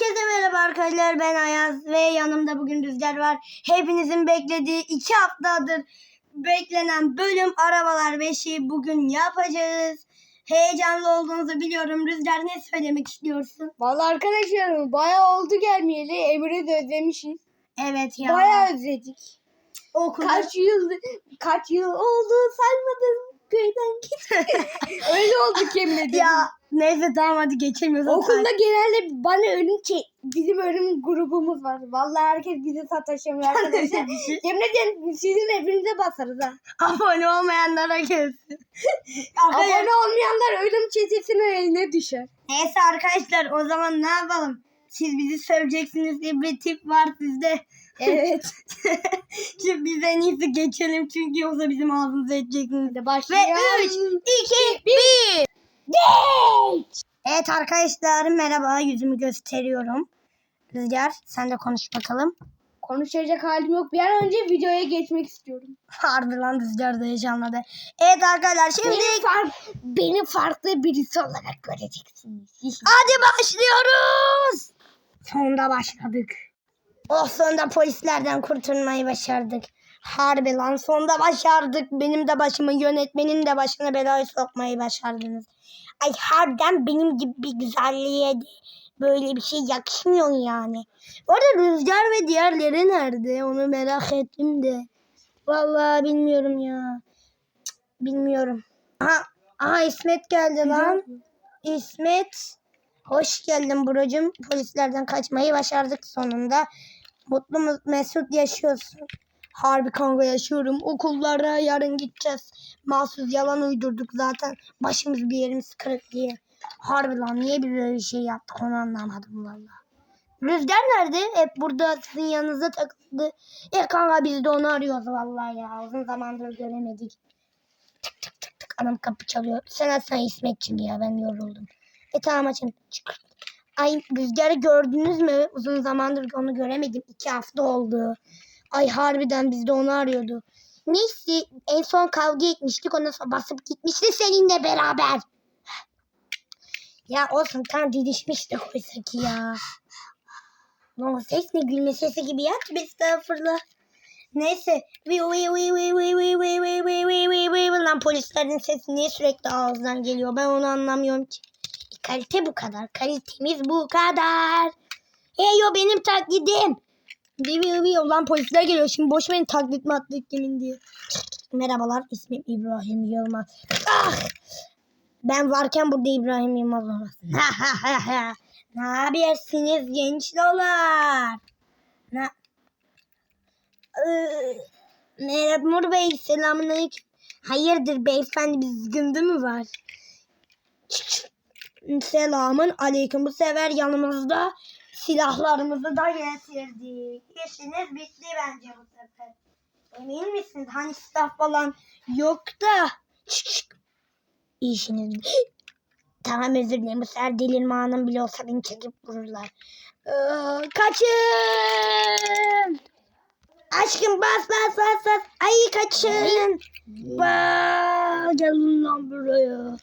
Herkese merhaba arkadaşlar ben Ayaz ve yanımda bugün Rüzgar var. Hepinizin beklediği iki haftadır beklenen bölüm Arabalar 5'i bugün yapacağız. Heyecanlı olduğunuzu biliyorum. Rüzgar ne söylemek istiyorsun? Vallahi arkadaşlar bayağı oldu gelmeyeli. Emre'yi de özlemişiz. Evet ya. Bayağı özledik. Okulda- Kaç yıl kaç yıl oldu saymadım köyden git. Öyle olduk Emre'de. Ya neyse tamam hadi geçemiyoruz. Okulda genelde bana ölüm çek bizim ölüm grubumuz var. Vallahi herkes bize sataşamıyor arkadaşlar. Emre'den sizin hepinize basarız ha. Abone olmayanlara gelsin. Abone olmayanlar ölüm çetesinin eline düşer. Neyse arkadaşlar o zaman ne yapalım? Siz bizi söveceksiniz diye bir tip var sizde. Evet. Şimdi biz en iyisi geçelim çünkü yoksa bizim ağzımıza edeceksiniz. Hadi Ve başlayalım. 3, 2, 1. Geç. Evet arkadaşlar merhaba yüzümü gösteriyorum. Rüzgar sen de konuş bakalım. Konuşacak halim yok. Bir an önce videoya geçmek istiyorum. Harbi lan Rüzgar da heyecanladı. Evet arkadaşlar şimdi Beni, fark, beni farklı birisi olarak göreceksiniz. hadi başlıyoruz. Sonunda başladık. Oh sonunda polislerden kurtulmayı başardık. Harbi lan sonunda başardık. Benim de başımı yönetmenin de başına belayı sokmayı başardınız. Ay harbiden benim gibi bir güzelliğe de böyle bir şey yakışmıyor yani. Bu arada Rüzgar ve diğerleri nerede? Onu merak ettim de. Vallahi bilmiyorum ya. Cık, bilmiyorum. Aha, aha İsmet geldi lan. İsmet. Hoş geldin Buracığım. Polislerden kaçmayı başardık sonunda. Mutlu mu- mesut yaşıyorsun. Harbi kanka yaşıyorum. Okullara yarın gideceğiz. Mahsus yalan uydurduk zaten. Başımız bir yerimiz kırık diye. Harbi lan niye bir böyle şey yaptık onu anlamadım valla. Rüzgar nerede? Hep burada sizin yanınızda takıldı. E kanka biz de onu arıyoruz vallahi ya. Uzun zamandır göremedik. Tık tık tık tık anam kapı çalıyor. Sen açsana İsmetciğim ya ben yoruldum. E tamam açın. Ay Rüzgar'ı gördünüz mü? Uzun zamandır onu göremedim. İki hafta oldu. Ay harbiden biz de onu arıyordu. Neyse en son kavga etmiştik. Ondan sonra basıp gitmişti seninle beraber. Ya olsun tam didişmişti oysa ki ya. Ama ses ne gülme sesi gibi ya. Estağfurullah. Neyse. Lan polislerin sesi niye sürekli ağızdan geliyor? Ben onu anlamıyorum ki. E, kalite bu kadar. Kalitemiz bu kadar. Heyo benim taklidim. Vi vi vi. Ulan polisler geliyor. Şimdi boş verin taklit matlit kimin diye. Merhabalar. ismim İbrahim Yılmaz. Ah! Ben varken burada İbrahim Yılmaz olmaz. Ne yapıyorsunuz gençler? Ne? Ee, Memur Bey selamünaleyküm. Hayırdır beyefendi bir sıkıntı mı var? Selamın aleyküm. Bu sefer yanımızda silahlarımızı da getirdik. İşiniz bitti bence bu sefer. Emin misiniz? Hani silah falan yok da. İşiniz. Tamam özür dilerim. Bu sefer delirme bile olsa beni çekip vururlar. Ee, kaçın! Aşkım bas bas bas bas. Ay kaçın. Ba, gelin lan buraya.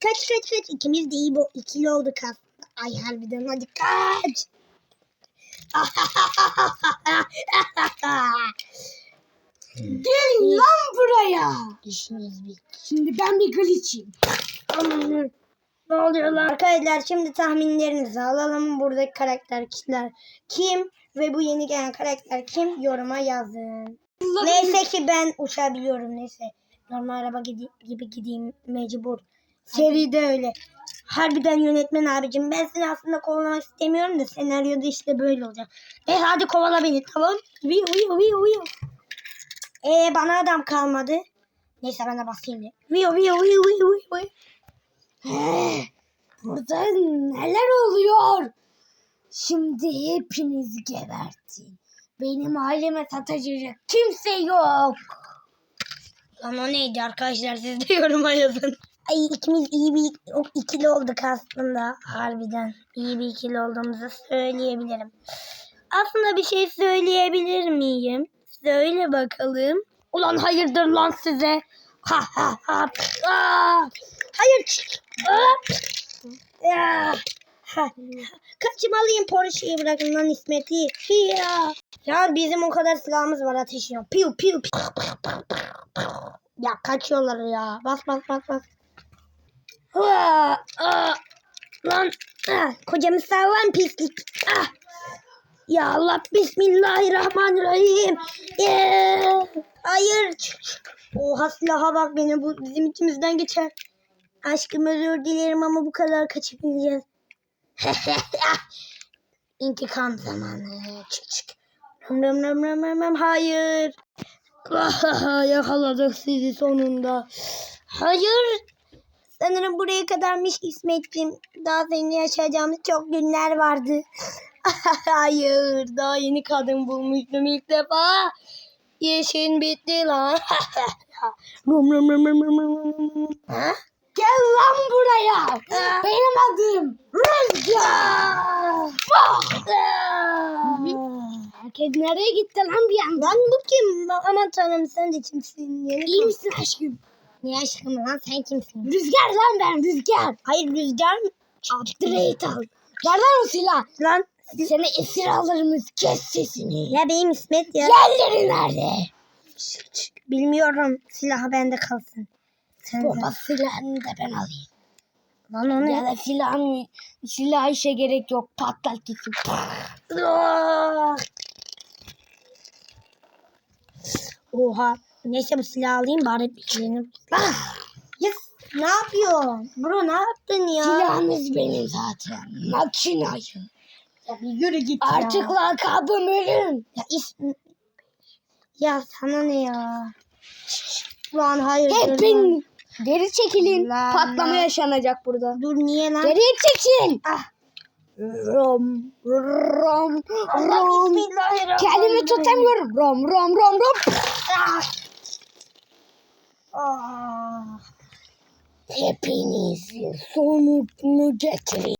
Kaç kaç kaç. İkimiz de iyi bu. ikili olduk aslında. Ay harbiden hadi kaç. Gelin lan buraya. İşiniz bitti. Şimdi ben bir glitch'im. Aman, Ne oluyor lan? Arkadaşlar şimdi tahminlerinizi alalım. Buradaki karakter kimler? Kim ve bu yeni gelen karakter kim? Yoruma yazın. Neyse ki ben uçabiliyorum neyse. Normal araba gidi- gibi gideyim mecbur. Seride öyle. Harbiden yönetmen abicim ben seni aslında kovalamak istemiyorum da senaryoda işte böyle olacak. E hadi kovala beni tamam. Viu viu viu viu. E bana adam kalmadı. Neyse ben de basayım ya. Viu viu viu viu viu. Burada neler oluyor? Şimdi hepiniz gebertin. Benim aileme sataşacak kimse yok. Lan o neydi arkadaşlar siz de yoruma yazın. Ay ikimiz iyi bir ikili olduk aslında harbiden. İyi bir ikili olduğumuzu söyleyebilirim. Aslında bir şey söyleyebilir miyim? Söyle bakalım. Ulan hayırdır lan size? Ha ha ha. Aa! Hayır. Aa! Kaçmalıyım Porsche'yi bırakın lan İsmet'i. Ya. Ya bizim o kadar silahımız var ateş yok. Piu piu piu. Ya kaçıyorlar ya. Bas bas bas bas. Aa. Lan ah, kocamı savan pislik. Ah. Ya Allah bismillahirrahmanirrahim. Ee, hayır. Oha silaha bak beni bu bizim içimizden geçer. Aşkım özür dilerim ama bu kadar kaçabileceğiz. İntikam zamanı. Çık çık. Ram ram ram ram ram ram. Hayır. Yakaladık sizi sonunda. Hayır. Sanırım buraya kadarmış İsmet'ciğim. Daha seninle yaşayacağımız çok günler vardı. Hayır. Daha yeni kadın bulmuştum ilk defa. Yeşin bitti lan. Gel lan buraya. Benim adım Rüzgar. Herkes nereye gitti lan bir anda? Lan bu kim? Aman tanrım sen de kimsin? Yeni İyi misin aşkım? Ne aşkım lan sen kimsin? Rüzgar lan ben Rüzgar. Hayır rüzgar? Upgrade al. Ver lan o silah. Lan Seni esir alırımız kes sesini. ya benim İsmet ya. Yerleri nerede? Bilmiyorum. Silahı bende kalsın. Sen Baba silahını da ben alayım. Lan onu Ya da silahın silah işe gerek yok. Patlat gitsin. Ah! Oha. Neyse bu silahı alayım bari bitirelim. Ah! Yes. Ne yapıyorsun? Bro ne yaptın ya? Silahınız benim zaten. Makinayı. Ya bir yürü git Artık ya. lakabım ölüm. Ya, is... ya sana ne ya? Lan hayır. Hepin geri çekilin. Lan, Patlama lan. yaşanacak burada. Dur niye lan? Geriye çekil. Ah. Rom, rom, rom. Kendimi tutamıyorum. Rom, rom, rom, rom. Ah. Ah. Hepinizin sonunu getireyim.